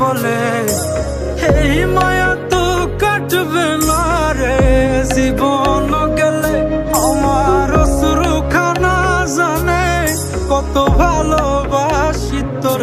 বলে, এই মায়া তো কাটবে না রে। জীবন গেলে আমার শুরু খানা জানে, কত ভালোবাসি তোর।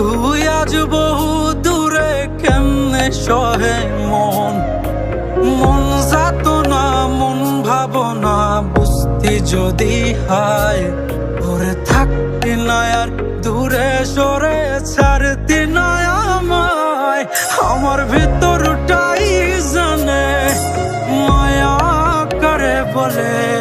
তুই আজ বহু দূরে কেমনে সহে মন? মন যাত না মন ভাবনা, বুঝতি যদি হায় ওরে থাকতি না আর দূরে সরে ছাড়তি আমায়। আমার ভিতরটাই জানে, মায়া করে বলে?